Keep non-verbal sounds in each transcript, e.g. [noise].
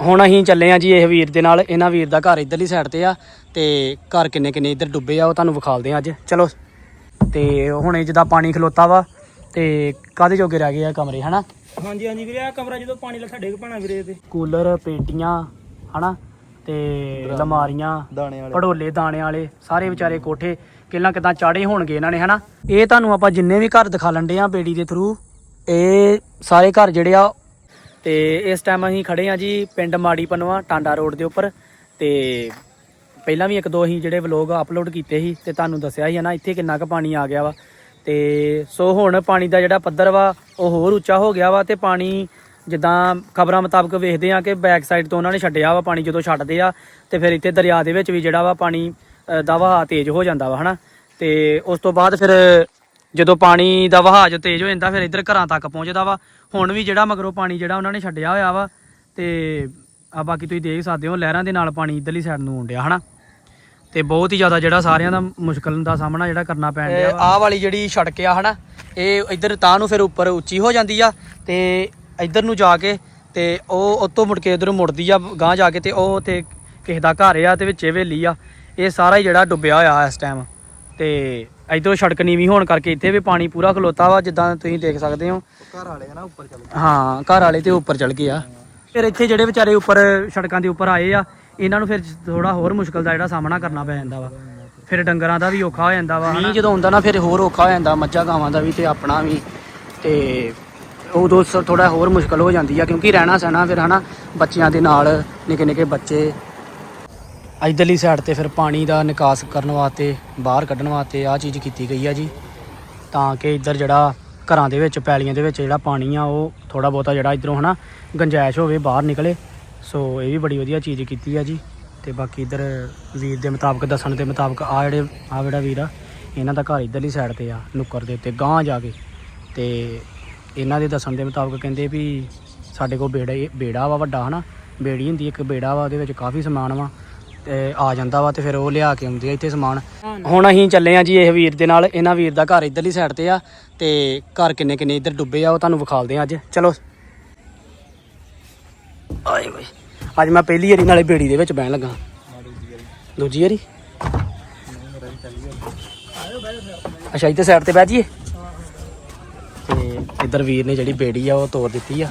ਹੁਣ ਅਸੀਂ ਚੱਲੇ ਆ ਜੀ ਇਹ ਵੀਰ ਦੇ ਨਾਲ ਇਹਨਾਂ ਵੀਰ ਦਾ ਘਰ ਇਧਰਲੀ ਸਾਈਡ ਤੇ ਆ ਤੇ ਘਰ ਕਿੰਨੇ ਕਿੰਨੇ ਇੱਧਰ ਡੁੱਬੇ ਆ ਉਹ ਤੁਹਾਨੂੰ ਵਿਖਾਲਦੇ ਆ ਅੱਜ। ਚਲੋ ਤੇ ਹੁਣੇ ਜਿੱਦਾਂ ਪਾਣੀ ਖਲੋਤਾ ਵਾ ਤੇ ਕਾਦੇ ਜੋਗੇ ਰਹਿ ਗਏ ਆ ਕਮਰੇ ਹਨਾ? ਹਾਂਜੀ ਹਾਂਜੀ ਵੀਰੇ ਆ ਕਮਰਾ ਜਦੋਂ ਪਾਣੀ ਲੱਥਾ ਡੇਗ ਪੈਣਾ ਵੀਰੇ ਤੇ। ਕੂਲਰ ਪੇਟੀਆਂ ਹਨਾ? ਤੇ ਲਮਾਰੀਆਂ ਦਾਣੇ ਵਾਲੇ। ਪੜੋਲੇ ਦਾਣੇ ਵਾਲੇ ਸਾਰੇ ਵਿਚਾਰੇ ਕੋਠੇ ਕਿੱਲਾਂ ਕਿਦਾਂ ਚਾੜੇ ਹੋਣਗੇ ਇਹਨਾਂ ਨੇ ਹਨਾ? ਇਹ ਤੁਹਾਨੂੰ ਆਪਾਂ ਜਿੰਨੇ ਵੀ ਘਰ ਦਿਖਾ ਲੰਡੇ ਆ ਬੇੜੀ ਦੇ ਥਰੂ ਇਹ ਸਾਰੇ ਘਰ ਜਿਹੜੇ ਆ ਤੇ ਇਸ ਟਾਈਮ ਅਸੀਂ ਖੜੇ ਆ ਜੀ ਪਿੰਡ ਮਾੜੀ ਪਨਵਾ, ਟਾਂਡਾ ਰੋਡ ਦੇ ਉੱਪਰ। ਤੇ ਪਹਿਲਾਂ ਵੀ ਇੱਕ ਦੋ ਅਸੀਂ ਜਿਹੜੇ ਵਲੋਗ ਅਪਲੋਡ ਕੀਤੇ ਸੀ ਤੇ ਤੁਹਾਨੂੰ ਦੱਸਿਆ ਸੀ ਨਾ ਇੱਥੇ ਕਿੰਨਾ ਕੁ ਪਾਣੀ ਆ ਗਿਆ ਵਾ। ਤੇ ਸੋ ਹੁਣ ਪਾਣੀ ਦਾ ਜਿਹੜਾ ਪੱਧਰ ਵਾ, ਉਹ ਹੋਰ ਉੱਚਾ ਹੋ ਗਿਆ ਵਾ ਤੇ ਪਾਣੀ ਜਿੱਦਾਂ ਖਬਰਾਂ ਮੁਤਾਬਕ ਵੇਖਦੇ ਆ ਕਿ ਬੈਕ ਸਾਈਡ ਤੋਂ ਉਹਨਾਂ ਨੇ ਛੱਡਿਆ ਵਾ ਪਾਣੀ ਜਦੋਂ ਛੱਡਦੇ ਆ ਤੇ ਫਿਰ ਇੱਥੇ ਦਰਿਆ ਦੇ ਵਿੱਚ ਵੀ ਜਿਹੜਾ ਵਾ ਪਾਣੀ ਦਾ ਵਹਾਅ ਤੇਜ਼ ਹੋ ਜਾਂਦਾ ਵਾ ਹਨਾ। ਤੇ ਉਸ ਤੋਂ ਬਾਅਦ ਫਿਰ ਜਦੋਂ ਪਾਣੀ ਦਾ ਵਹਾਅ ਜੋ ਤੇਜ਼ ਹੋ ਜਾਂਦਾ, ਫਿਰ ਇੱਧਰ ਘਰਾਂ ਤੱਕ ਪਹੁੰਚਦਾ ਵਾ। ਹੁਣ ਵੀ ਜਿਹੜਾ ਮਗਰੋਂ ਪਾਣੀ ਜਿਹੜਾ ਉਹਨਾਂ ਨੇ ਛੱਡਿਆ ਹੋਇਆ ਵਾ, ਤੇ ਆ ਬਾਕੀ ਤੁਸੀਂ ਦੇਖ ਸਕਦੇ ਹੋ, ਲਹਿਰਾਂ ਦੇ ਨਾਲ ਪਾਣੀ ਇੱਧਰਲੀ ਸਾਈਡ ਨੂੰ ਆਉਂਦਿਆ ਹਨਾ? ਤੇ ਬਹੁਤ ਹੀ ਜ਼ਿਆਦਾ ਜਿਹੜਾ ਸਾਰਿਆਂ ਦਾ ਮੁਸ਼ਕਲ ਦਾ ਸਾਹਮਣਾ ਜਿਹੜਾ ਕਰਨਾ ਪੈਣ ਰਿਹਾ ਆਹ ਵਾਲੀ ਜਿਹੜੀ ਸੜਕ ਆ, ਹਨਾ, ਇਹ ਇੱਧਰ ਤਾਂ ਨੂੰ ਫਿਰ ਉੱਪਰ ਉੱਚੀ ਹੋ ਜਾਂਦੀ ਆ, ਤੇ ਇੱਧਰ ਨੂੰ ਜਾ ਕੇ ਤੇ ਉਹ ਉੱਤੋਂ ਮੁੜ ਕੇ ਇੱਧਰ ਮੁੜਦੀ ਆ ਗਾਂ ਜਾ ਕੇ ਤੇ ਉਹ ਉੱਥੇ ਕਿਸੇ ਦਾ ਘਰ ਆ ਤੇ ਵਿੱਚ ਹਵੇਲੀ ਆ। ਇਹ ਸਾਰਾ ਹੀ ਜਿਹੜਾ ਡੁੱਬਿਆ ਹੋਇਆ ਇਸ ਟਾਈਮ ਤੇ ਇੱਧਰੋਂ ਸੜਕ ਨੀਵੀਂ ਹੋਣ ਕਰਕੇ ਇੱਥੇ ਵੀ ਪਾਣੀ ਪੂਰਾ ਖਲੋਤਾ ਵਾ ਜਿੱਦਾਂ ਤੁਸੀਂ ਦੇਖ ਸਕਦੇ ਹੋ। ਘਰ ਵਾਲੇ ਉੱਪਰ ਚੱਲ ਹਾਂ ਘਰ ਵਾਲੇ ਤੇ ਉੱਪਰ ਚੜ ਗਏ ਆ। ਫਿਰ ਇੱਥੇ ਜਿਹੜੇ ਵਿਚਾਰੇ ਉੱਪਰ ਸੜਕਾਂ ਦੇ ਉੱਪਰ ਆਏ ਆ ਇਹਨਾਂ ਨੂੰ ਫਿਰ ਥੋੜਾ ਹੋਰ ਮੁਸ਼ਕਲ ਦਾ ਜਿਹੜਾ ਸਾਹਮਣਾ ਕਰਨਾ ਪੈ ਜਾਂਦਾ ਵਾ। ਫਿਰ ਡੰਗਰਾਂ ਦਾ ਵੀ ਔਖਾ ਹੋ ਜਾਂਦਾ ਵਾ ਮੀਂਹ ਜਦੋਂ ਹੁੰਦਾ ਨਾ ਫਿਰ ਹੋਰ ਔਖਾ ਹੋ ਜਾਂਦਾ ਮੱਝਾਂ ਗਾਵਾਂ ਦਾ ਵੀ ਤੇ ਆਪਣਾ ਵੀ। ਤੇ ਉਦੋਂ ਥੋੜਾ ਹੋਰ ਮੁਸ਼ਕਲ ਹੋ ਜਾਂਦੀ ਆ ਕਿਉਂਕਿ ਰਹਿਣਾ ਸਹਿਣਾ ਫਿਰ ਹਨਾ? ਬੱਚਿਆਂ ਦੇ ਨਾਲ ਨਿੱਕੇ ਨਿੱਕੇ ਬੱਚੇ ਇਧਰਲੀ ਸਾਈਡ ਤੇ ਫਿਰ ਪਾਣੀ ਦਾ ਨਿਕਾਸ ਕਰਨ ਵਾਸਤੇ, ਬਾਹਰ ਕੱਢਣ ਵਾਸਤੇ ਆ ਚੀਜ਼ ਕੀਤੀ ਗਈ ਆ ਜੀ। ਤਾਂ ਕਿ ਇੱਧਰ ਜਿਹੜਾ ਘਰਾਂ ਦੇ ਵਿੱਚ, ਪੈਲੀਆਂ ਦੇ ਵਿੱਚ ਜਿਹੜਾ ਪਾਣੀ ਆ, ਉਹ ਥੋੜਾ ਬਹੁਤਾ ਜਿਹੜਾ ਇਧਰੋਂ ਹਨਾ ਗੰਜਾਇਸ਼ ਹੋਵੇ, ਬਾਹਰ ਨਿਕਲੇ। ਸੋ ਇਹ ਵੀ ਬੜੀ ਵਧੀਆ ਚੀਜ਼ ਕੀਤੀ ਆ ਜੀ। ਤੇ ਬਾਕੀ ਇੱਧਰ ਵੀਰ ਦੇ ਮੁਤਾਬਕ, ਦੱਸਣ ਦੇ ਮੁਤਾਬਕ ਆ ਜਿਹੜੇ ਆ ਜਿਹੜਾ ਵੀਰ ਆ, ਇਹਨਾਂ ਦਾ ਘਰ ਇਧਰਲੀ ਸਾਈਡ ਤੇ ਆ, ਨੁੱਕਰ ਦੇ ਉੱਤੇ, ਗਾਂਹ ਜਾ ਕੇ। ਤੇ ਇਹਨਾਂ ਦੇ ਦੱਸਣ ਦੇ ਮੁਤਾਬਕ ਕਹਿੰਦੇ ਵੀ ਸਾਡੇ ਕੋਲ ਬੇੜਾ ਬੇੜਾ ਵਾ ਵੱਡਾ ਹਨਾ। ਬੇੜੀ ਹੁੰਦੀ, ਇੱਕ ਬੇੜਾ ਵਾ, ਉਹਦੇ ਵਿੱਚ ਕਾਫੀ ਸਮਾਨ ਵਾ। ਤੇ ਆ ਜਾਂਦਾ ਵਾ ਤੇ ਫਿਰ ਉਹ ਲਿਆ ਕੇ ਆਉਂਦੇ ਆ ਇੱਥੇ ਸਮਾਨ। ਹੁਣ ਅਸੀਂ ਚੱਲੇ ਆ ਜੀ ਇਹ ਵੀਰ ਦੇ ਨਾਲ ਇਹਨਾਂ ਵੀਰ ਦਾ ਘਰ ਇਧਰਲੀ ਸਾਈਡ ਤੇ ਆ ਤੇ ਘਰ ਕਿੰਨੇ ਕਿੰਨੇ ਇੱਧਰ ਡੁੱਬੇ ਆ ਉਹ ਤੁਹਾਨੂੰ ਵਿਖਾਲਦੇ ਆ ਅੱਜ। ਚਲੋ। ਆਏ ਓਏ ਅੱਜ ਮੈਂ ਪਹਿਲੀ ਵਾਰੀ ਨਾਲੇ ਬੇੜੀ ਦੇ ਵਿੱਚ ਬਹਿਣ ਲੱਗਾ। ਦੂਜੀ ਵਾਰੀ? ਅੱਛਾ ਇੱਥੇ ਸਾਈਡ ਤੇ ਬਹਿ ਜਾਈਏ। ਤੇ ਇੱਧਰ ਵੀਰ ਨੇ ਜਿਹੜੀ ਬੇੜੀ ਆ ਉਹ ਤੋੜ ਦਿੱਤੀ ਆ।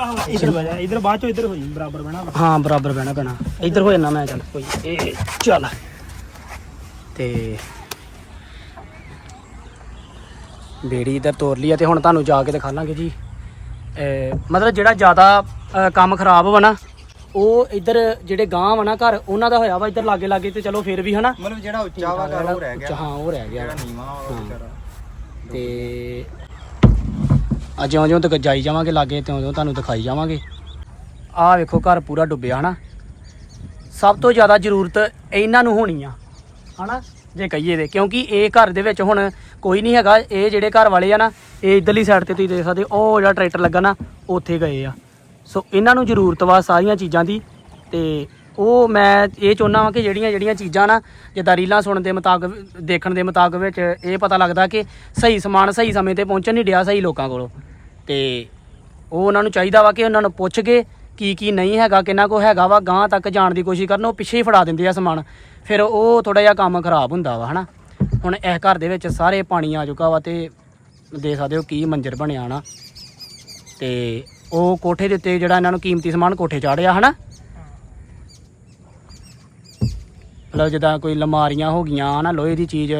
ਆਹ ਇਧਰ ਬਜਾ ਇਧਰ ਬਾਅਦ ਚੋਂ ਇਧਰ ਹੋ ਜੀ ਬਰਾਬਰ ਬਣਾ ਹਾਂ ਬਰਾਬਰ ਬਹਿਣਾ ਪੈਣਾ। ਇੱਧਰ ਹੋ ਜਾਣਾ ਮੈਂ ਚੱਲ ਕੋਈ ਇਹ ਚੱਲ। ਤੇ ਬੇੜੀ ਇੱਧਰ ਤੋੜ ਲਈ ਤੇ ਹੁਣ ਤੁਹਾਨੂੰ ਜਾ ਕੇ ਦਿਖਾਵਾਂਗੇ ਜੀ। ਅਹ ਮਤਲਬ ਜਿਹੜਾ ਜ਼ਿਆਦਾ ਕੰਮ ਖਰਾਬ ਵਾ ਨਾ ਉਹ ਇੱਧਰ ਜਿਹੜੇ ਗਾਂਵ ਵਾ ਨਾ ਘਰ ਉਹਨਾਂ ਦਾ ਹੋਇਆ ਵਾ ਇੱਧਰ ਲਾਗੇ ਲਾਗੇ ਤੇ ਚਲੋ ਫੇਰ ਵੀ ਹਨਾ। ਮਤਲਬ ਜਿਹੜਾ ਉੱਚਾ ਵਾ ਘਰ ਉਹ ਰਹਿ ਗਿਆ। ਹਾਂ ਉਹ ਰਹਿ ਗਿਆ। ਨੀਵਾ ਤੇ ਅੱਜ ਜਿਉਂ ਜਿਉਂ ਤੱਕ ਜਾਈ ਜਾਵਾਂਗੇ ਲਾਗੇ ਤਿਉਂ ਤਿਉਂ ਤੁਹਾਨੂੰ ਦਿਖਾਈ ਜਾਵਾਂਗੇ। ਆਹ ਵੇਖੋ ਘਰ ਪੂਰਾ ਡੁੱਬਿਆ ਹਨਾ? ਸਭ ਤੋਂ ਜ਼ਿਆਦਾ ਜ਼ਰੂਰਤ ਇਹਨਾਂ ਨੂੰ ਹੋਣੀ ਆ ਹਨਾ? ਜੇ ਕਹੀਏ ਦੇ ਕਿਉਂਕਿ ਇਹ ਘਰ ਦੇ ਵਿੱਚ ਹੁਣ ਕੋਈ ਨਹੀਂ ਹੈਗਾ ਇਹ ਜਿਹੜੇ ਘਰ ਵਾਲੇ ਆ ਨਾ ਇਹ ਇਧਰਲੀ ਸਾਈਡ ਤੇ ਤੁਸੀਂ ਦੇਖ ਸਕਦੇ ਹੋ, ਉਹ ਜਿਹੜਾ ਟਰੈਕਟਰ ਲੱਗਾ ਨਾ ਉੱਥੇ ਗਏ ਆ। ਸੋ ਇਹਨਾਂ ਨੂੰ ਜ਼ਰੂਰਤ ਵਾ ਸਾਰੀਆਂ ਚੀਜ਼ਾਂ ਦੀ ਤੇ ਉਹ ਮੈਂ ਇਹ ਚਾਹੁੰਦਾ ਵਾਂ ਕਿ ਜਿਹੜੀਆਂ ਜਿਹੜੀਆਂ ਚੀਜ਼ਾਂ ਨਾ, ਜਿੱਦਾਂ ਰੀਲਾਂ ਸੁਣਨ ਦੇ ਮੁਤਾਬਕ, ਦੇਖਣ ਦੇ ਮੁਤਾਬਕ ਵਿੱਚ ਇਹ ਪਤਾ ਲੱਗਦਾ ਕਿ ਸਹੀ ਸਮਾਨ ਸਹੀ ਸਮੇਂ ਤੇ ਪਹੁੰਚਣ ਨਹੀਂ ਡਿਆ ਸਹੀ ਲੋਕਾਂ ਕੋਲੋਂ। ਤੇ ਉਹ ਉਹਨਾਂ ਨੂੰ ਚਾਹੀਦਾ ਵਾ ਕਿ ਉਹਨਾਂ ਨੂੰ ਪੁੱਛ ਕੇ ਕੀ ਕੀ ਨਹੀਂ ਹੈਗਾ, ਕਿੰਨਾ ਕੋ ਹੈਗਾ ਵਾ ਗਾਂ ਤੱਕ ਜਾਣ ਦੀ ਕੋਸ਼ਿਸ਼ ਕਰਨ, ਉਹ ਪਿੱਛੇ ਹੀ ਫੜਾ ਦਿੰਦੇ ਆ ਸਮਾਨ। ਫਿਰ ਉਹ ਥੋੜਾ ਜਿਹਾ ਕੰਮ ਖਰਾਬ ਹੁੰਦਾ ਵਾ, ਹਨਾ? ਹੁਣ ਇਸ ਘਰ ਦੇ ਵਿੱਚ ਸਾਰੇ ਪਾਣੀ ਆ ਚੁੱਕਾ ਵਾ ਤੇ ਦੇਖ ਸਕਦੇ ਹੋ ਕੀ ਮੰਜ਼ਰ ਬਣਿਆ ਨਾ ਤੇ ਉਹ ਕੋਠੇ ਦੇ ਉੱਤੇ ਜਿਹੜਾ ਇਹਨਾਂ ਨੂੰ ਕੀਮਤੀ ਸਮਾਨ ਕੋਠੇ ਚਾੜਿਆ ਹਨਾ? ਮਤਲਬ ਜਿੱਦਾਂ ਕੋਈ ਲਮਾਰੀਆਂ ਹੋ ਗਈਆਂ ਹਨਾ ਲੋਹੇ ਦੀ ਚੀਜ਼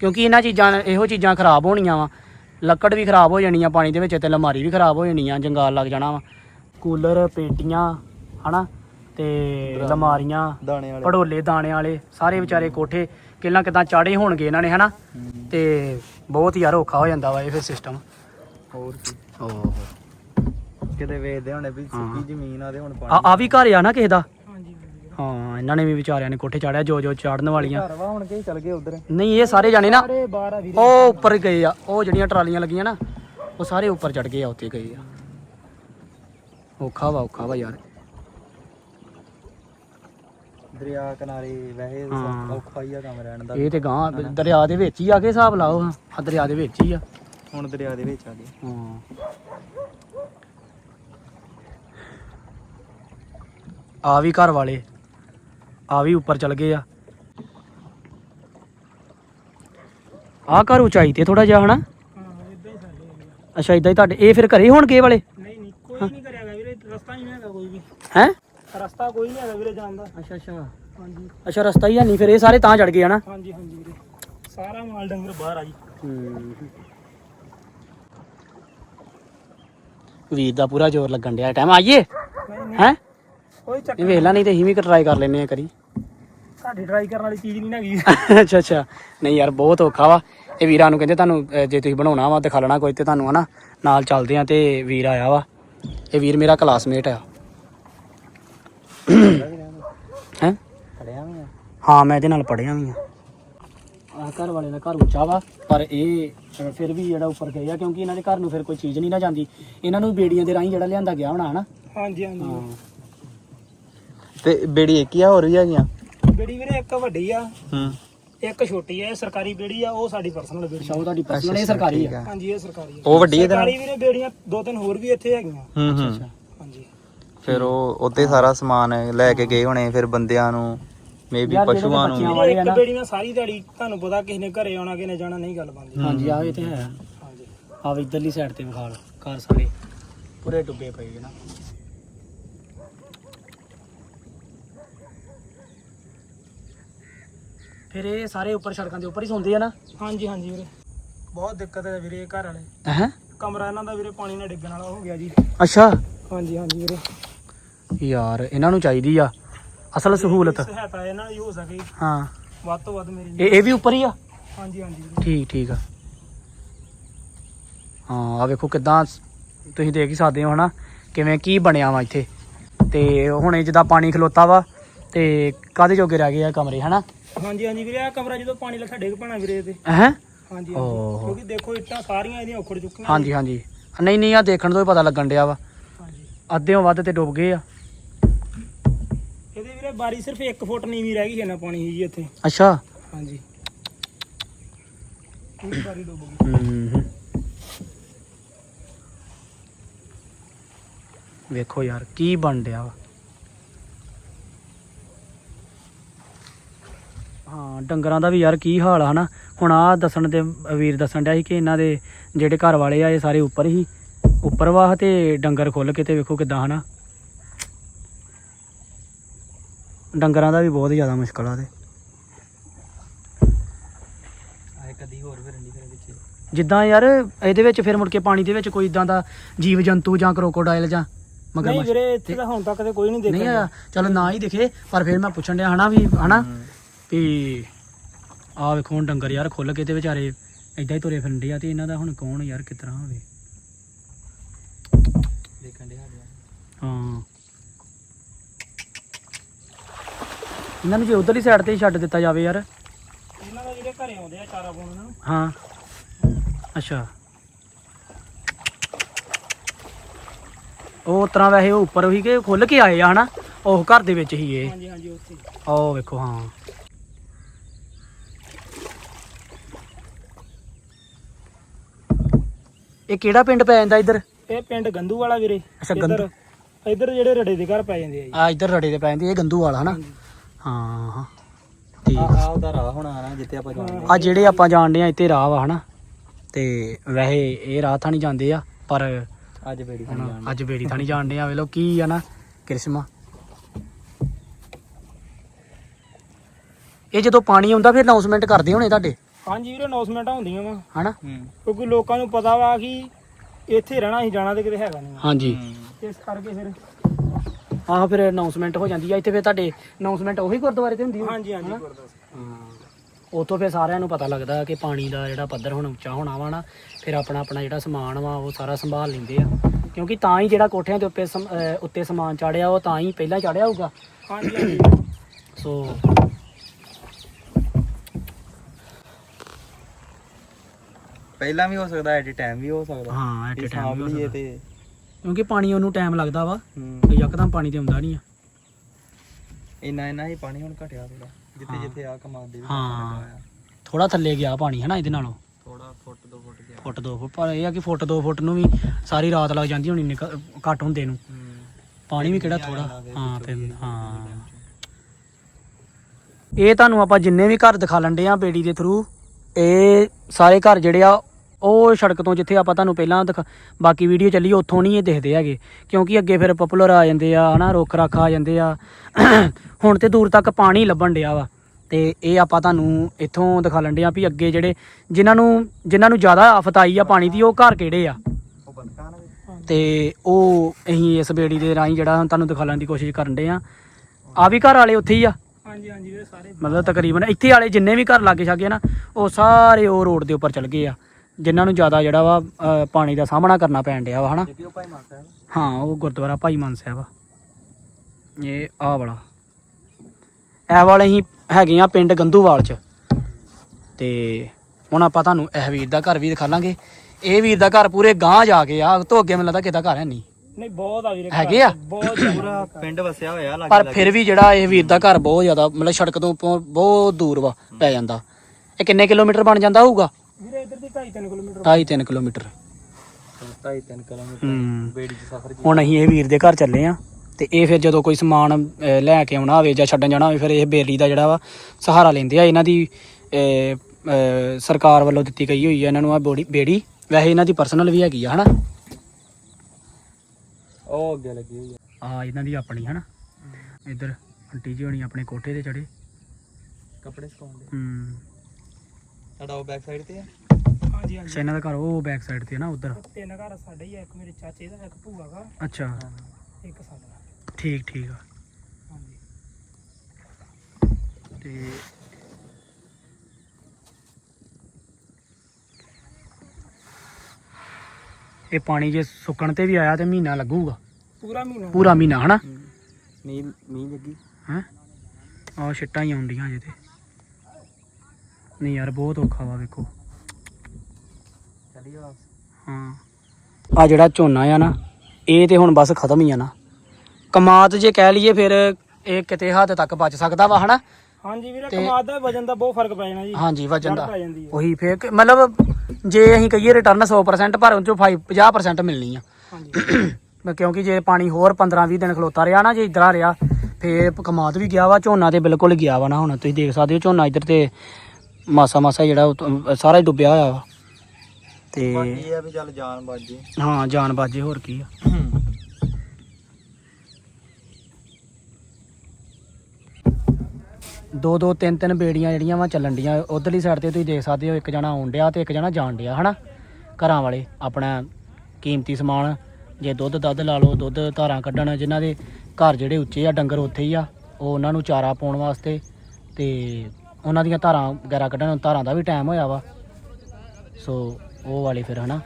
ਕਿਉਂਕਿ ਇਹਨਾਂ ਚੀਜ਼ਾਂ ਇਹੋ ਚੀਜ਼ਾਂ ਖਰਾਬ ਹੋਣੀਆਂ ਵਾ। ਲੱਕੜ ਵੀ ਖਰਾਬ ਹੋ ਜਾਣੀ ਆ ਪਾਣੀ ਦੇ ਵਿੱਚ ਤੇ ਲਮਾਰੀ ਵੀ ਖਰਾਬ ਹੋ ਜਾਣੀ ਆ ਜੰਗਾਲ ਲੱਗ ਜਾਣਾ ਵਾ। ਕੂਲਰ ਪੇਟੀਆਂ ਹਨਾ ਤੇ ਲਮਾਰੀਆਂ ਦਾਣੇ ਵਾਲੇ। ਪੜੋਲੇ ਦਾਣੇ ਵਾਲੇ ਸਾਰੇ ਵਿਚਾਰੇ ਕੋਠੇ ਕਿੱਲਾਂ ਕਿਦਾਂ ਚਾੜੇ ਹੋਣਗੇ ਇਹਨਾਂ ਨੇ ਹਨਾ? ਤੇ ਬਹੁਤ ਯਾਰ ਔਖਾ ਹੋ ਜਾਂਦਾ ਵਾ ਇਹ ਫਿਰ ਸਿਸਟਮ ਹੋਰ ਕੀ। ਓਹ ਕਿਤੇ ਵੇਚਦੇ ਹੋਣੇ ਵੀ ਹਾਂ। ਸੁੱਕੀ ਜ਼ਮੀਨ ਆ ਤੇ ਹੁਣ ਆ ਪਾਣੀ ਆ ਵੀ ਘਰ ਆ ਨਾ ਕਿਸੇ ਦਾ? ਹਾਂ ਇਹਨਾਂ ਨੇ ਵੀ ਵਿਚਾਰਿਆਂ ਨੇ ਕੋਠੇ ਚਾੜਿਆ ਜੋ ਜੋ ਚਾੜਨ ਵਾਲੀਆਂ। ਘਰ ਵਾ ਹੁਣ ਕੇ ਚੱਲ ਗਏ ਉਧਰ। ਨਹੀਂ ਇਹ ਸਾਰੇ ਜਾਣੇ ਨਾ ਸਾਰੇ ਬਾਹਰ ਆ ਵੀਰੇ। ਉਹ ਉੱਪਰ ਗਏ ਆ ਉਹ ਜਿਹੜੀਆਂ ਟਰਾਲੀਆਂ ਲੱਗੀਆਂ ਨਾ ਉਹ ਸਾਰੇ ਉੱਪਰ ਚੜ ਗਏ ਆ ਉੱਤੇ ਗਏ ਆ। ਔਖਾ ਵਾ ਔਖਾ ਵਾ ਯਾਰ। ਦਰਿਆ ਕਿਨਾਰੇ ਵੈਸੇ ਹਾਂ। ਔਖਾ ਹੀ ਆ ਕੰਮ ਰਹਿਣ ਦਾ। ਇਹ ਤੇ ਗਾਂ ਦਰਿਆ ਦੇ ਵਿੱਚ ਹੀ ਆ ਕੇ ਹਿਸਾਬ ਲਾਓ ਹਾਂ। ਆਹ ਦਰਿਆ ਦੇ ਵਿੱਚ ਹੀ ਆ। ਹੁਣ ਦਰਿਆ ਦੇ ਵਿੱਚ ਆ ਗਏ। ਹਾਂ। ਆ ਵੀ ਘਰ ਵਾਲੇ। ਆ ਵੀ ਉੱਪਰ ਚਲ ਗਏ ਆ। ਆ ਘਰ ਉਚਾਈ ਤੇ ਥੋੜਾ ਜਿਹਾ ਹਨਾ। ਅੱਛਾ ਇਦਾਂ ਹੀ ਤੁਹਾਡੇ ਇਹ ਫਿਰ ਘਰੇ ਹੋਣਗੇ ਇਹ ਵਾਲੇ? ਨਹੀਂ ਨਹੀਂ ਕੋਈ ਨਹੀਂ ਕਰਿਆਗਾ ਵੀਰੇ ਰਸਤਾ ਹੀ ਨਹੀਂ ਹੈਗਾ ਕੋਈ ਵੀ। ਹੈ? ਰਸਤਾ ਕੋਈ ਨਹੀਂ ਹੈਗਾ ਵੀਰੇ ਜਾਣ ਦਾ। ਅੱਛਾ ਅੱਛਾ। ਹਾਂਜੀ। ਅੱਛਾ ਰਸਤਾ ਹੀ ਹੈ ਨਹੀਂ ਫਿਰ ਇਹ ਸਾਰੇ ਤਾਂ ਚੜ ਗਏ ਹਨਾ? ਹਾਂਜੀ ਹਾਂਜੀ ਵੀਰੇ। ਸਾਰਾ ਮਾਲ ਡੰਗਰ ਬਾਹਰ ਆ ਜੀ। ਵੀਰ ਦਾ ਪੂਰਾ ਜ਼ੋਰ ਲੱਗਣ ਡਿਆ ਟਾਈਮ ਆਈਏ ਹੈ? ਕੋਈ ਚੱਕਰ ਇਹ ਵੇਖ ਲਾ ਨਹੀਂ ਤੇ ਅਸੀਂ ਵੀ ਟਰਾਈ ਕਰ ਲੈਨੇ ਆ ਕਰੀ ਸਾਡੀ ਟਰਾਈ ਕਰਨ ਵਾਲੀ ਚੀਜ਼ ਨਹੀਂ ਨਾ ਹੈਗੀ। [laughs] ਅੱਛਾ ਅੱਛਾ। ਨਹੀਂ ਯਾਰ ਬਹੁਤ ਔਖਾ ਵਾ। ਇਹ ਵੀਰਾਂ ਨੂੰ ਕਹਿੰਦੇ ਤੁਹਾਨੂੰ ਅਹ, ਜੇ ਤੁਸੀਂ ਬਣਾਉਣਾ ਵਾ ਦਿਖਾ ਲੈਣਾ ਕੋਈ ਤੇ ਤੁਹਾਨੂੰ ਹਨਾ? ਨਾਲ ਚੱਲਦੇ ਆ ਤੇ ਵੀਰ ਆਇਆ ਵਾ। ਇਹ ਵੀਰ ਮੇਰਾ ਕਲਾਸਮੇਟ ਆ। ਹੈ ਖੜਿਆ ਵੀ ਆ ਹਾਂ ਮੈਂ ਇਹਦੇ ਨਾਲ ਪੜਿਆ ਵੀ ਆ ਆ ਘਰ ਵਾਲੇ ਦਾ ਘਰ ਉੱਚਾ ਵਾ ਪਰ ਇਹ ਅਹ, ਫਿਰ ਵੀ ਜਿਹੜਾ ਉੱਪਰ ਗਏ ਆ ਕਿਉਂਕਿ ਇਹਨਾਂ ਦੇ ਘਰ ਨੂੰ ਫਿਰ ਕੋਈ ਚੀਜ਼ ਨਹੀਂ ਨਾ ਜਾਂਦੀ। ਇਹਨਾਂ ਨੂੰ ਬੇੜੀਆਂ ਦੇ ਰਾਹੀਂ ਜਿਹੜਾ ਲਿਆਂਦਾ ਗਿਆ ਹੋਣਾ ਹਨਾ? ਹਾਂਜੀ ਹਾਂਜੀ। ਹਾਂ। ਤੇ ਬੇੜੀ ਇੱਕ ਹੀ ਆ ਹੋਰ ਵੀ ਹੈਗੀਆਂ? ਬੇੜੀ ਵੀਰੇ ਇੱਕ ਵੱਡੀ ਆ। ਹੂੰ। ਇੱਕ ਛੋਟੀ ਆ ਇਹ ਸਰਕਾਰੀ ਬੇੜੀ ਆ ਉਹ ਸਾਡੀ ਪਰਸਨਲ ਬੇੜੀ ਉਹ ਤੁਹਾਡੀ ਪਰਸਨਲ ਇਹ ਸਰਕਾਰੀ ਆ। ਹਾਂਜੀ ਇਹ ਸਰਕਾਰੀ ਆ। ਉਹ ਵੱਡੀ ਇਹਦੇ ਨਾਲ ਸਰਕਾਰੀ ਵੀਰੇ ਬੇੜੀਆਂ ਦੋ ਤਿੰਨ ਹੋਰ ਵੀ ਇੱਥੇ ਹੈਗੀਆਂ। ਹੂੰ ਹੂੰ। ਹਾਂਜੀ। ਫਿਰ ਉਹ ਉੱਤੇ ਸਾਰਾ ਸਮਾਨ ਲੈ ਕੇ ਗਏ ਹੋਣੇ ਫਿਰ ਬੰਦਿਆਂ ਨੂੰ ਮੇਬੀ ਯਾਰ ਜਿਹੜੇ ਪਸ਼ੂਆਂ ਬੱਚਿਆਂ ਨੂੰ ਵੀਰੇ ਆ ਇੱਕ ਬੇੜੀ ਨਾਲ ਸਾਰੀ ਦਿਹਾੜੀ ਤੁਹਾਨੂੰ ਪਤਾ ਕਿਸੇ ਨੇ ਘਰੇ ਆਉਣਾ ਕਿਸੇ ਨੇ ਜਾਣਾ ਨਹੀਂ ਗੱਲ ਬਣਦੀ। ਹਾਂਜੀ ਆ ਇਹ ਤੇ ਹੈ। ਹਾਂਜੀ। ਆ ਵੀ ਇਧਰਲੀ ਸਾਈਡ ਤੇ ਵਿਖਾਲ ਘਰ ਸਾਰੇ। ਪੂਰੇ ਡੁੱਬੇ ਪਏ ਨੇ ਨਾ। ਫਿਰ ਇਹ ਸਾਰੇ ਉੱਪਰ ਸੜਕਾਂ ਦੇ ਉੱਪਰ ਹੀ ਸੌਂਦੇ ਆ ਨਾ? ਹਾਂਜੀ ਹਾਂਜੀ ਵੀਰੇ। ਬਹੁਤ ਦਿੱਕਤ ਹੈ ਵੀਰੇ ਇਹ ਘਰ ਵਾਲੇ। ਹੈ? ਕਮਰਾ ਇਹਨਾਂ ਦਾ ਵੀਰੇ ਪਾਣੀ ਨਾਲ ਡਿੱਗਣ ਵਾਲਾ ਹੋ ਗਿਆ ਜੀ। ਅੱਛਾ। ਹਾਂਜੀ ਹਾਂਜੀ ਵੀਰੇ। ਯਾਰ ਇਹਨਾਂ ਨੂੰ ਚਾਹੀਦੀ ਆ। ਅਸਲ ਸਹੂਲਤ। ਸਹਾਇਤਾ ਇਹਨਾਂ ਦੀ ਹੋ ਸਕੇ। ਹਾਂ। ਵੱਧ ਤੋਂ ਵੱਧ ਮੇਰੀ ਇਹ ਇਹ ਵੀ ਉੱਪਰ ਹੀ ਆ? ਹਾਂਜੀ ਹਾਂਜੀ ਵੀਰੇ। ਠੀਕ ਠੀਕ ਆ। ਹਾਂ ਆ ਵੇਖੋ ਕਿਦਾਂ ਤੁਸੀਂ ਦੇਖ ਹੀ ਸਕਦੇ ਹੋ ਹਨਾ ਕਿਵੇਂ ਕੀ ਬਣਿਆ ਵਾ ਇੱਥੇ। ਤੇ ਹੁਣ ਇਹ ਜਿੱਦਾਂ ਪਾਣੀ ਖਲੋਤਾ ਵਾ ਤੇ ਕਾਦੇ ਜੋਗੇ ਰਹਿ ਗਏ ਆ ਕਮਰੇ ਹਨਾ? ਹਾਂਜੀ ਹਾਂਜੀ ਵੀਰੇ ਆ ਕਮਰਾ ਜਦੋਂ ਪਾਣੀ ਲੱਥਾ ਡਿੱਗ ਪੈਣਾ ਵੀਰੇ ਤੇ ਹੈ? ਹਾਂਜੀ ਹਾਂਜੀ। ਓਹੋ। ਕਿਉਂਕਿ ਦੇਖੋ ਇੱਟਾਂ ਸਾਰੀਆਂ ਇਹਦੀਆਂ ਉਖੜ ਚੁੱਕੀਆਂ ਹਾਂਜੀ ਹਾਂਜੀ। ਨਹੀਂ ਨਹੀਂ ਆ ਦੇਖਣ ਤੋਂ ਹੀ ਪਤਾ ਲੱਗਣ ਡਿਆ ਵਾ। ਹਾਂਜੀ। ਅੱਧਿਓਂ ਵੱਧ ਤੇ ਡੁੱਬ ਗਏ ਆ। ਇਹਦੇ ਵੀਰੇ ਬਾਰੀ ਸਿਰਫ 1 ਫੁੱਟ ਨੀਵੀਂ ਰਹਿ ਗਈ ਇਹਨਾਂ ਪਾਣੀ ਸੀ ਜੀ ਇੱਥੇ। ਅੱਛਾ। ਹਾਂਜੀ। ਡੁੱਬ ਗਈ। ਹੂੰ। ਵੇਖੋ ਯਾਰ ਕੀ ਬਣ ਡਿਆ ਵਾ। ਹਾਂ ਡੰਗਰਾਂ ਦਾ ਵੀ ਯਾਰ ਕੀ ਹਾਲ ਆ ਹਨਾ? ਹੁਣ ਆ ਦੱਸਣ ਦੇ ਵੀਰ ਦੱਸਣ ਡਿਆ ਸੀ ਕਿ ਇਹਨਾਂ ਦੇ ਜਿਹੜੇ ਘਰ ਵਾਲੇ ਆ ਇਹ ਸਾਰੇ ਉੱਪਰ ਹੀ। ਉੱਪਰ ਵਾਹ ਤੇ ਡੰਗਰ ਖੁੱਲ ਕੇ ਤੇ ਵੇਖੋ ਕਿਦਾਂ ਹਨਾ? ਡੰਗਰਾਂ ਦਾ ਵੀ ਬਹੁਤ ਜ਼ਿਆਦਾ ਮੁਸ਼ਕਲ ਆ ਤੇ ਆਏ ਕਦੀ ਹੋਰ ਫਿਰ ਨਹੀਂ ਫਿਰ ਵਿੱਚ। ਜਿੱਦਾਂ ਯਾਰ ਇਹਦੇ ਵਿੱਚ ਫਿਰ ਮੁੜ ਕੇ ਪਾਣੀ ਦੇ ਵਿੱਚ ਕੋਈ ਇਦਾਂ ਦਾ ਜੀਵ ਜੰਤੂ ਜਾਂ ਕਰੋਕੋਡਾਈਲ ਜਾਂ ਨਹੀਂ ਮਗਰਮੱਛ ਵੀਰੇ ਇੱਥੇ ਤਾਂ ਹੁਣ ਤੱਕ ਤੇ ਕੋਈ ਨਹੀਂ ਨਹੀਂ ਦੇਖਿਆ ਆ ਚਲੋ ਨਾ ਹੀ ਦਿਖੇ ਪਰ ਫਿਰ ਮੈਂ ਪੁੱਛਣ ਡਿਆ ਹਨਾ ਵੀ ਹਨਾ? ਵੀ ਆ ਵੇਖੋ ਹੁਣ ਡੰਗਰ ਯਾਰ ਖੁੱਲ ਕੇ ਤੇ ਵਿਚਾਰੇ ਏਦਾਂ ਹੀ ਤੁਰੇ ਫਿਰਦੇ ਆ ਤੇ ਇਹਨਾਂ ਦਾ ਹੁਣ ਕੌਣ ਯਾਰ ਤਰ੍ਹਾਂ ਹੋਵੇ? ਦੇਖਣ ਦੇ ਹਾਂ। ਇਹਨਾਂ ਨੂੰ ਜੇ ਉਧਰਲੀ ਸਾਈਡ ਤੇ ਹੀ ਛੱਡ ਦਿੱਤਾ ਜਾਵੇ ਯਾਰ। ਇਹਨਾਂ ਦਾ ਜਿਹੜੇ ਘਰੇ ਆਉਂਦੇ ਆ ਚਾਰਾ ਪਾਉਣ ਨੂੰ। ਹਾਂ। ਅੱਛਾ। ਉਹ ਤਰ੍ਹਾਂ ਵੈਸੇ ਉਹ ਉੱਪਰ ਹੀ ਕਿ ਖੁੱਲ ਕੇ ਆਏ ਆ ਹਨਾ? ਉਹ ਘਰ ਦੇ ਵਿੱਚ ਹੀ ਇਹ। ਹਾਂਜੀ ਹਾਂਜੀ ਉੱਥੇ ਉਹ ਵੇਖੋ ਹਾਂ। ਇਹ ਕਿਹੜਾ ਪਿੰਡ ਪੈ ਜਾਂਦਾ ਇੱਧਰ? ਇਹ ਪਿੰਡ ਗੰਦੂ ਵਾਲਾ ਵੀਰੇ ਅੱਛਾ, ਗੰਦੂ। ਇੱਧਰ। ਇੱਧਰ ਜਿਹੜੇ ਰੜੇ ਦੇ ਘਰ ਪੈ ਜਾਂਦੇ ਆ ਜੀ। ਆ ਇੱਧਰ ਰੜੇ ਤੇ ਪੈ ਜਾਂਦੀ ਇਹ ਗੰਦੂ ਵਾਲਾ ਹਨਾ। ਹਾਂ ਹਾਂ। ਠੀਕ। ਆ ਆ ਉਹਦਾ ਰਾਹ ਹੋਣਾ ਨਾ ਜਿੱਥੇ ਆਪਾਂ ਜਾਣਾ ਆ ਜਿਹੜੇ ਆਪਾਂ ਜਾਣਦੇ ਆ ਇੱਥੇ ਰਾਹ ਵਾ ਹਨਾ? ਤੇ ਵੈਸੇ ਇਹ ਰਾਹ ਤਾਂ ਨਹੀਂ ਜਾਂਦੇ ਆ ਪਰ ਅੱਜ ਬੇੜੀ ਹੁਣ ਖਾਣ ਅੱਜ ਬੇੜੀ ਤਾਂ ਨਹੀਂ ਜਾਣਦੇ ਆ ਵੇਲੋ ਕੀ ਆ ਨਾ ਕ੍ਰਿਸ਼ਮਾ। ਇਹ ਜਦੋਂ ਪਾਣੀ ਆਉਂਦਾ ਫਿਰ ਅਨਾਉਂਸਮੈਂਟ ਕਰਦੇ ਹੋਣੇ ਤੁਹਾਡੇ? ਹਾਂਜੀ ਵੀਰੇ ਅਨਾਉਂਸਮੈਂਟਾਂ ਹੁੰਦੀਆਂ ਵਾ। ਹਨਾ? ਹੂੰ। ਕਿਉਂਕਿ ਲੋਕਾਂ ਨੂੰ ਪਤਾ ਵਾ ਕਿ ਇੱਥੇ ਰਹਿਣਾ ਹੀ ਜਾਣਾ ਤੇ ਕਿਤੇ ਹੈਗਾ ਨਹੀਂ। ਹਾਂਜੀ। ਇਸ ਕਰਕੇ ਫਿਰ ਆਹ ਫਿਰ ਅਨਾਉਂਸਮੈਂਟ ਹੋ ਜਾਂਦੀ ਆ। ਇੱਥੇ ਫਿਰ ਤੁਹਾਡੇ ਅਨਾਉਂਸਮੈਂਟ ਉਹੀ ਗੁਰਦੁਆਰੇ ਤੇ ਹੁੰਦੀ ਹੋਣੀ? ਹਾਂਜੀ ਹਾਂਜੀ। ਹਾਂ। ਉਤੋਂ ਫਿਰ ਸਾਰਿਆਂ ਨੂੰ ਪਤਾ ਲੱਗਦਾ ਕਿ ਪਾਣੀ ਦਾ ਜਿਹੜਾ ਪੱਧਰ ਹੁਣ ਉੱਚਾ ਹੋਣਾ ਵਾ ਨਾ ਫਿਰ ਆਪਣਾ ਆਪਣਾ ਜਿਹੜਾ ਸਮਾਨ ਵਾ ਉਹ ਸਾਰਾ ਸੰਭਾਲ ਲੈਂਦੇ ਆ। ਕਿਉਂਕਿ ਤਾਂ ਹੀ ਜਿਹੜਾ ਕੋਠਿਆਂ ਦੇ ਉੱਤੇ ਸਮ- ਅਹ ਉੱਤੇ ਸਮਾਨ ਚਾੜਿਆ ਉਹ ਤਾਂ ਹੀ ਪਹਿਲਾਂ ਚਾੜਿਆ ਹੋਊਗਾ। ਹਾਂਜੀ ਹਾਂਜੀ। ਸੋ ਪਹਿਲਾਂ ਵੀ ਹੋ ਸਕਦਾ ਐਟ ਟਾਈਮ ਵੀ ਹੋ ਸਕਦਾ। ਹਾਂ ਐਟ ਇਹ ਟਾਈਮ ਸਾਂਭ ਲਈਏ ਤੇ। ਕਿਉਂਕਿ ਪਾਣੀ ਉਹਨੂੰ ਟਾਈਮ ਲੱਗਦਾ ਵਾ ਹੂੰ। ਤੇ ਯਕਦਮ ਪਾਣੀ ਤੇ ਆਉਂਦਾ ਨਹੀਂ ਆ। ਇੰਨਾ ਇੰਨਾ ਹੀ ਪਾਣੀ ਹੁਣ ਘਟਿਆ ਥੋੜਾ ਜਿੱਥੇ ਜਿੱਥੇ ਆ ਕਮਾਨ ਦੇ ਵੀ ਹਾਂ। ਥੋੜਾ ਥੱਲੇ ਗਿਆ ਪਾਣੀ ਹਨਾ ਇਹਦੇ ਨਾਲੋਂ। ਥੋੜਾ ਫੁੱਟ ਦੋ ਫੁੱਟ ਗਿਆ। ਫੁੱਟ 2 ਫੁੱਟ। ਪਰ ਇਹ ਆ ਕਿ ਫੁੱਟ 2 ਫੁੱਟ ਨੂੰ ਵੀ ਸਾਰੀ ਰਾਤ ਲੱਗ ਜਾਂਦੀ ਹੋਣੀ ਨਿਕਲ ਘੱਟ ਹੁੰਦੇ ਨੂੰ। ਹੂੰ। ਪਾਣੀ ਵੀ ਕਿਹੜਾ ਥੋੜਾ ਹਾਂ ਤੇ ਹਾਂ। ਇਹ ਤੁਹਾਨੂੰ ਆਪਾਂ ਜਿੰਨੇ ਵੀ ਘਰ ਦਿਖਾ ਲੰਡੇ ਆ ਬੇੜੀ ਦੇ ਥਰੂ ਇਹ ਸਾਰੇ ਘਰ ਜਿਹੜੇ ਆ ਉਹ ਸੜਕ ਤੋਂ ਜਿੱਥੇ ਆਪਾਂ ਤੁਹਾਨੂੰ ਪਹਿਲਾਂ ਦਿਖਾ ਬਾਕੀ ਵੀਡੀਓ ਚੱਲੀ ਉੱਥੋਂ ਨਹੀਂ ਇਹ ਦਿਖਦੇ ਹੈਗੇ। ਕਿਉਂਕਿ ਅੱਗੇ ਫਿਰ ਪਪੂਲਰ ਆ ਜਾਂਦੇ ਆ ਹਨਾ ਰੁੱਖ ਰੱਖ ਆ ਜਾਂਦੇ ਆ। [clears throat] ਹੁਣ ਤੇ ਦੂਰ ਤੱਕ ਪਾਣੀ ਲੱਭਣ ਡਿਆ ਵਾ। ਤੇ ਇਹ ਆਪਾਂ ਤੁਹਾਨੂੰ ਇੱਥੋਂ ਦਿਖਾ ਲੰਡੇ ਆ ਵੀ ਅੱਗੇ ਜਿਹੜੇ ਜਿਨ੍ਹਾਂ ਨੂੰ ਜਿਨ੍ਹਾਂ ਨੂੰ ਜ਼ਿਆਦਾ ਆਫਤ ਆਈ ਆ ਪਾਣੀ ਦੀ ਉਹ ਘਰ ਕਿਹੜੇ ਆ? ਤੇ ਉਹ ਅਸੀਂ ਇਸ ਬੇੜੀ ਦੇ ਰਾਹੀਂ ਜਿਹੜਾ ਤੁਹਾਨੂੰ ਦਿਖਾਉਣ ਦੀ ਕੋਸ਼ਿਸ਼ ਕਰਨ ਦੇ ਆ। ਆ ਵੀ ਘਰ ਵਾਲੇ ਉੱਥੇ ਹੀ ਆ। ਹਾਂਜੀ ਹਾਂਜੀ ਵੀਰੇ ਸਾਰੇ ਮਤਲਬ ਤਕਰੀਬਨ ਇੱਥੇ ਵਾਲੇ ਜਿੰਨੇ ਵੀ ਘਰ ਲਾਗੇ ਛਾਗੇ ਨਾ ਉਹ ਸਾਰੇ ਉਹ ਰੋਡ ਦੇ ਉੱਪਰ ਚਲ ਗਏ ਆ ਜਿਨ੍ਹਾਂ ਨੂੰ ਜ਼ਿਆਦਾ ਜਿਹੜਾ ਵਾ ਅ, ਪਾਣੀ ਦਾ ਸਾਹਮਣਾ ਕਰਨਾ ਪੈਣ ਡਿਆ ਵਾ ਹਨਾ? ਉਹ ਭਾਈ ਮਾਰਦਾ ਹੈ ਉਹ ਗੁਰਦੁਆਰਾ ਭਾਈ ਮਾਨ ਸਾਹਿਬ ਆ। ਇਹ ਆਹ ਵਾਲਾ। ਇਹ ਵਾਲੇ ਹੀ ਹੈਗੇ ਆ ਪਿੰਡ ਗੰਦੂਵਾਲ ਚ। ਤੇ ਹੁਣ ਆਪਾਂ ਤੁਹਾਨੂੰ ਇਹ ਵੀਰ ਦਾ ਘਰ ਵੀ ਦਿਖਾਲਾਂਗੇ ਇਹ ਵੀਰ ਦਾ ਘਰ ਪੂਰੇ ਗਾਂਹ ਜਾ ਕੇ ਆ ਤੋਂ ਅੱਗੇ ਮੈਨੂੰ ਲੱਗਦਾ ਕਿਦਾ ਘਰ ਹੈ ਨਹੀਂ। ਨਹੀਂ ਬਹੁਤ ਆ ਵੀਰੇ ਘਰ। ਹੈਗੇ ਆ? ਬਹੁਤ। ਪੂਰਾ ਪਿੰਡ ਵਸਿਆ ਹੋਇਆ ਲਾਗੇ ਪਰ ਫਿਰ ਵੀ ਜਿਹੜਾ ਇਹ ਵੀਰ ਦਾ ਘਰ ਬਹੁਤ ਜ਼ਿਆਦਾ ਮਤਲਬ ਸੜਕ ਤੋਂ ਪ- ਬਹੁਤ ਦੂਰ ਵਾ ਪੈ ਜਾਂਦਾ। ਇਹ ਕਿੰਨੇ ਕਿਲੋਮੀਟਰ ਬਣ ਜਾਂਦਾ ਹੋਊਗਾ? ਵੀਰੇ ਇੱਧਰ ਦੀ 2.5 ਕਿਲੋਮੀਟਰ 2.5 3 ਕਿਲੋਮੀਟਰ। 2.5 ਕਿਲੋਮੀਟਰ ਹੂੰ। ਬੇੜੀ ਚ ਸਫ਼ਰ ਹੁਣ ਅਸੀਂ ਇਹ ਵੀਰ ਦੇ ਘਰ ਚੱਲੇ ਆ ਤੇ ਇਹ ਫਿਰ ਜਦੋਂ ਕੋਈ ਸਮਾਨ ਅਹ, ਲੈ ਕੇ ਆਉਣਾ ਹੋਵੇ ਜਾਂ ਛੱਡਣ ਜਾਣਾ ਹੋਵੇ ਫਿਰ ਇਹ ਬੇਲੀ ਦਾ ਜਿਹੜਾ ਵਾ ਸਹਾਰਾ ਲੈਂਦੇ ਆ। ਇਹਨਾਂ ਦੀ ਅਹ, ਅਹ, ਸਰਕਾਰ ਵੱਲੋਂ ਦਿੱਤੀ ਗਈ ਹੋਈ ਆ ਇਹਨਾਂ ਨੂੰ ਆ ਬੋੜੀ ਬੇੜੀ। ਵੈਸੇ ਇਹਨਾਂ ਦੀ ਪਰਸਨਲ ਵੀ ਹੈਗੀ ਆ ਹਨਾ? ਉਹ ਅੱਗੇ ਲੱਗੀ ਹੋਈ ਆ। ਆ ਇਹਨਾਂ ਦੀ ਆਪਣੀ ਹਨਾ? ਇੱਧਰ ਆਂਟੀ ਜੀ ਹੋਣੀ ਆਪਣੇ ਕੋਠੇ ਤੇ ਚੜੇ ਕੱਪੜੇ ਸੁਕਾਉਂਦੇ ਹੂੰ। ਸਾਡਾ ਉਹ ਬੈਕ ਸਾਈਡ ਤੇ ਆ? ਹਾਂਜੀ ਹਾਂਜੀ। ਅੱਛਾ ਇਹਨਾਂ ਦਾ ਘਰ ਉਹ ਬੈਕ ਸਾਈਡ ਤੇ ਆ ਨਾ ਉਧਰ? ਤਿੰਨ ਘਰ ਸਾਡੇ ਹੀ ਆ ਇੱਕ ਮੇਰੇ ਚਾਚੇ ਦਾ ਇੱਕ ਭੂਆ ਦਾ ਅੱਛਾ। ਇੱਕ ਸਾਡਾ। ਠੀਕ ਠੀਕ ਆ। ਹਾਂਜੀ। ਤੇ ਇਹ ਪਾਣੀ ਜੇ ਸੁੱਕਣ ਤੇ ਵੀ ਆਇਆ ਤੇ ਮਹੀਨਾ ਲੱਗੂਗਾ। ਪੂਰਾ ਮਹੀਨਾ ਪੂਰਾ ਮਹੀਨਾ ਹਨਾ? ਮੀਂਹ ਮੀਂਹ ਲੱਗੀ। ਹੈ? ਆਹ ਛਿੱਟਾਂ ਹੀ ਆਉਂਦੀਆਂ ਜੇ ਤੇ। ਨਹੀਂ ਯਾਰ ਬਹੁਤ ਔਖਾ ਵਾ ਵੇਖੋ। ਚੱਲੀ ਵਾਪਸ? ਹਾਂ। ਆ ਜਿਹੜਾ ਝੋਨਾ ਆ ਨਾ ਇਹ ਤੇ ਹੁਣ ਬਸ ਖਤਮ ਹੀ ਆ ਨਾ। ਕਮਾਦ ਜੇ ਕਹਿ ਲਈਏ ਫਿਰ ਇਹ ਕਿਤੇ ਹੱਦ ਤੱਕ ਬਚ ਸਕਦਾ ਵਾ ਹਨਾ? ਹਾਂਜੀ ਵੀਰੇ ਕਮਾਦ ਦਾ ਵਜਨ ਦਾ ਬਹੁਤ ਫ਼ਰਕ ਪੈ ਜਾਣਾ ਜੀ। ਹਾਂਜੀ ਵਜਨ ਦਾ। ਉਹੀ ਫੇਰ ਮਤਲਬ ਜੇ ਅਸੀਂ ਕਹੀਏ ਰਿਟਰਨ 100% ਪਰ ਉਹ ਚੋਂ 5 50% ਮਿਲਣੀ ਆ। ਹਾਂਜੀ। ਕਿਉਂਕਿ ਜੇ ਪਾਣੀ ਹੋਰ 15 20 ਦਿਨ ਖਲੋਤਾ ਰਿਹਾ ਨਾ ਜੇ ਇਧਰ ਰਿਹਾ ਫੇਰ ਕਮਾਦ ਵੀ ਗਿਆ ਵਾ ਝੋਨਾ ਤੇ ਬਿਲਕੁਲ ਗਿਆ ਵਾ ਨਾ ਹੁਣ। ਤੁਸੀਂ ਦੇਖ ਸਕਦੇ ਹੋ ਝੋਨਾ ਇੱਧਰ ਤੇ ਮਾਸਾ ਮਾਸਾ ਜਿਹੜਾ ਸਾਰਾ ਹੀ ਡੁੱਬਿਆ ਹੋਇਆ ਵਾ। ਤੇ ਬਾਕੀ ਇਹ ਆ ਵੀ ਚੱਲ ਜਾਨ ਬਚ ਜੇ। ਹਾਂ ਜਾਨ ਬਾਜੇ ਹੋਰ ਕੀ ਆ। ਦੋ ਦੋ ਤਿੰਨ ਤਿੰਨ ਬੇੜੀਆਂ ਜਿਹੜੀਆਂ ਵਾ ਚੱਲਣ ਡੀਆਂ। ਉਧਰਲੀ ਸਾਈਡ ਤੇ ਤੁਸੀਂ ਦੇਖ ਸਕਦੇ ਹੋ ਇੱਕ ਜਣਾ ਆਉਣ ਡਿਆ ਤੇ ਇੱਕ ਜਣਾ ਜਾਣ ਡਿਆ ਹਨਾ? ਘਰਾਂ ਵਾਲੇ ਆਪਣਾ ਕੀਮਤੀ ਸਮਾਨ ਜੇ ਦੁੱਧ ਦੱਧ ਲਾ ਲਓ, ਦੁੱਧ ਧਾਰਾਂ ਕੱਢਣ, ਜਿਨ੍ਹਾਂ ਦੇ ਘਰ ਜਿਹੜੇ ਉੱਚੇ ਆ, ਡੰਗਰ ਉੱਥੇ ਹੀ ਆ, ਉਹ ਉਹਨਾਂ ਨੂੰ ਚਾਰਾ ਪਾਉਣ ਵਾਸਤੇ ਤੇ ਉਹਨਾਂ ਦੀਆਂ ਧਾਰਾਂ ਵਗੈਰਾ ਕੱਢਣ, ਧਾਰਾਂ ਦਾ ਵੀ ਟਾਈਮ ਹੋਇਆ ਵਾ। ਸੋ ਉਹ ਵਾਲੀ ਫਿਰ ਹਨਾ।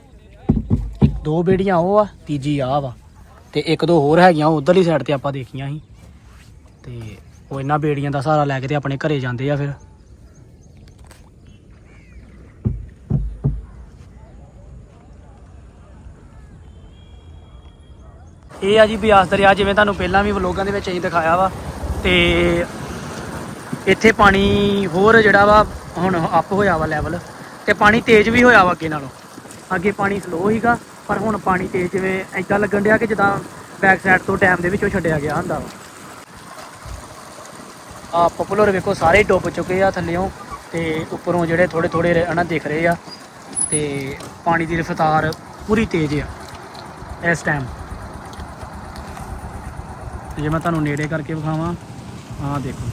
ਇੱਕ ਦੋ ਬੇੜੀਆਂ ਉਹ ਆ, ਤੀਜੀ ਆ ਵਾ। ਤੇ ਇੱਕ ਦੋ ਹੋਰ ਹੈਗੀਆਂ ਉਧਰਲੀ ਸਾਈਡ ਤੇ ਆਪਾਂ ਦੇਖੀਆਂ ਸੀ। ਤੇ ਉਹ ਇਹਨਾਂ ਬੇੜੀਆਂ ਦਾ ਸਹਾਰਾ ਲੈ ਕੇ ਤੇ ਆਪਣੇ ਘਰੇ ਜਾਂਦੇ ਆ ਫਿਰ। ਇਹ ਆ ਜੀ ਬਿਆਸ ਦਰਿਆ, ਜਿਵੇਂ ਤੁਹਾਨੂੰ ਪਹਿਲਾਂ ਵੀ ਵਲੋਗਾਂ ਦੇ ਵਿੱਚ ਅਸੀਂ ਦਿਖਾਇਆ ਵਾ। ਤੇ ਇੱਥੇ ਪਾਣੀ ਹੋਰ ਜਿਹੜਾ ਵਾ, ਹੁਣ ਅਪ ਹੋਇਆ ਵਾ ਲੈਵਲ ਤੇ ਪਾਣੀ ਤੇਜ਼ ਵੀ ਹੋਇਆ ਵਾ ਅੱਗੇ ਨਾਲੋਂ। ਅੱਗੇ ਪਾਣੀ ਸਲੋ ਹੀਗਾ ਪਰ ਹੁਣ ਪਾਣੀ ਤੇਜ਼ ਜਿਵੇਂ ਐਦਾਂ ਲੱਗਣ ਡਿਆ ਕਿ ਜਿੱਦਾਂ ਬੈਕ ਸਾਈਡ ਤੋਂ ਡੈਮ ਦੇ ਵਿੱਚੋਂ ਛੱਡਿਆ ਗਿਆ ਹੁੰਦਾ ਵਾ। ਆ ਪਪੂਲਰ ਵੇਖੋ, ਸਾਰੇ ਡੁੱਬ ਚੁੱਕੇ ਆ ਥੱਲਿਓਂ, ਤੇ ਉੱਪਰੋਂ ਜਿਹੜੇ ਥੋੜੇ ਥੋੜੇ ਹਨਾ ਦਿਖ ਰਹੇ ਆ। ਤੇ ਪਾਣੀ ਦੀ ਰਫ਼ਤਾਰ ਪੂਰੀ ਤੇਜ਼ ਆ ਇਸ ਟਾਈਮ ਜੇ ਮੈਂ ਤੁਹਾਨੂੰ ਨੇੜੇ ਕਰਕੇ ਵਿਖਾਵਾਂ, ਆਹ ਦੇਖੋ।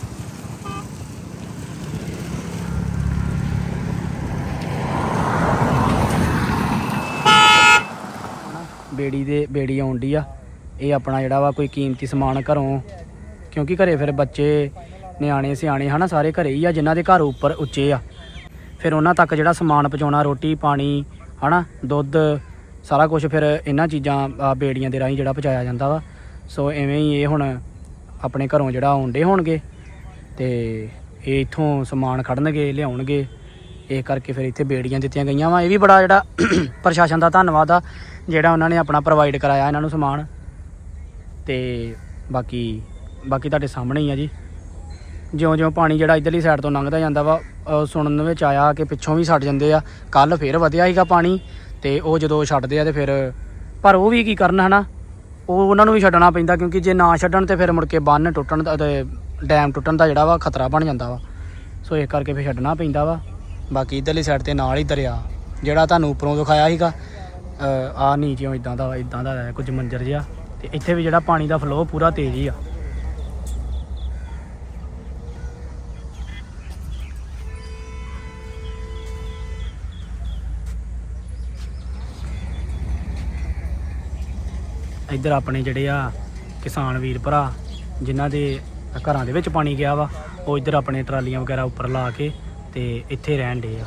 ਬੇੜੀ ਦੇ, ਬੇੜੀ ਆਉਂਦੀ ਆ। ਇਹ ਆਪਣਾ ਜਿਹੜਾ ਵਾ ਕੋਈ ਕੀਮਤੀ ਸਮਾਨ ਘਰੋਂ, ਕਿਉਂਕਿ ਘਰੇ ਫਿਰ ਬੱਚੇ ਨਿਆਣੇ, ਸਿਆਣੇ ਹਨਾ, ਸਾਰੇ ਘਰੇ ਹੀ ਆ, ਜਿਨ੍ਹਾਂ ਦੇ ਘਰ ਉੱਪਰ ਉੱਚੇ ਆ। ਫਿਰ ਉਹਨਾਂ ਤੱਕ ਜਿਹੜਾ ਸਮਾਨ ਪਹੁੰਚਾਉਣਾ, ਰੋਟੀ, ਪਾਣੀ, ਹਨਾ, ਦੁੱਧ, ਸਾਰਾ ਕੁਝ ਫਿਰ ਇਹਨਾਂ ਚੀਜ਼ਾਂ ਬੇੜੀਆਂ ਦੇ ਰਾਹੀਂ ਜਿਹੜਾ ਪਹੁੰਚਾਇਆ ਜਾਂਦਾ ਵਾ। ਸੋ ਐਵੇਂ ਹੀ ਇਹ ਹੁਣ ਆਪਣੇ ਘਰੋਂ ਜਿਹੜਾ ਆਉਂਦੇ ਹੋਣਗੇ ਤੇ ਇਹ ਇਥੋਂ ਸਮਾਨ ਖੜਨਗੇ, ਲਿਆਉਣਗੇ। ਇਹ ਕਰਕੇ ਫਿਰ ਇੱਥੇ ਬੇੜੀਆਂ ਦਿੱਤੀਆਂ ਗਈਆਂ ਵਾ। ਇਹ ਵੀ ਬੜਾ ਜਿਹੜਾ [clears throat] ਪ੍ਰਸ਼ਾਸਨ ਦਾ ਧੰਨਵਾਦ ਆ, ਜਿਹੜਾ ਉਹਨਾਂ ਨੇ ਆਪਣਾ ਪ੍ਰੋਵਾਈਡ ਕਰਾਇਆ ਇਹਨਾਂ ਨੂੰ ਸਮਾਨ। ਤੇ ਬਾਕੀ ਬਾਕੀ ਤੁਹਾਡੇ ਸਾਹਮਣੇ ਹੀ ਆ ਜੀ। ਜਿਉਂ-ਜਿਉਂ ਪਾਣੀ ਜਿਹੜਾ ਇਧਰਲੀ ਸਾਈਡ ਤੋਂ ਲੰਘਦਾ ਜਾਂਦਾ ਵਾ ਸੁਣਨ ਵਿੱਚ ਆਇਆ ਕਿ ਪਿੱਛੋਂ ਵੀ ਛੱਡ ਜਾਂਦੇ ਆ। ਕੱਲ ਫੇਰ ਵਧਿਆ ਸੀਗਾ ਪਾਣੀ, ਤੇ ਉਹ ਜਦੋਂ ਛੱਡਦੇ ਆ ਤੇ ਫਿਰ, ਪਰ ਉਹ ਵੀ ਕੀ ਕਰਨ ਹਨਾ? ਉਹ ਉਹਨਾਂ ਨੂੰ ਵੀ ਛੱਡਣਾ ਪੈਂਦਾ ਕਿਉਂਕਿ ਜੇ ਨਾ ਛੱਡਣ ਤੇ ਫਿਰ ਮੁੜ ਕੇ ਬੰਨ ਟੁੱਟਣ ਦਾ ਤੇ ਡੈਮ ਟੁੱਟਣ ਦਾ ਜਿਹੜਾ ਵਾ ਖਤਰਾ ਬਣ ਜਾਂਦਾ ਵਾ। ਸੋ ਇਸ ਕਰਕੇ ਫਿਰ ਛੱਡਣਾ ਪੈਂਦਾ ਵਾ। ਬਾਕੀ ਇਧਰਲੀ ਸਾਈਡ ਤੇ ਨਾਲ ਹੀ ਦਰਿਆ, ਜਿਹੜਾ ਤੁਹਾਨੂੰ ਉੱਪਰੋਂ ਦਿਖਾਇਆ ਸੀਗਾ ਆ ਨੀਚਿਓਂ ਇਦਾਂ ਦਾ ਇਦਾਂ ਦਾ ਕੁਝ ਮੰਜ਼ਰ ਜਿਹਾ। ਤੇ ਇੱਥੇ ਵੀ ਜਿਹੜਾ ਪਾਣੀ ਦਾ ਫਲੋ ਪੂਰਾ ਤੇਜ਼ ਹੀ ਆ। ਇੱਧਰ ਆਪਣੇ ਜਿਹੜੇ ਆ ਕਿਸਾਨ ਵੀਰ ਭਰਾ, ਜਿਨ੍ਹਾਂ ਦੇ ਘਰਾਂ ਦੇ ਵਿੱਚ ਪਾਣੀ ਗਿਆ ਵਾ, ਉਹ ਇੱਧਰ ਆਪਣੇ ਟਰਾਲੀਆਂ ਵਗੈਰਾ ਉੱਪਰ ਲਾ ਕੇ ਤੇ ਇੱਥੇ ਰਹਿਣ ਡੇ ਆ।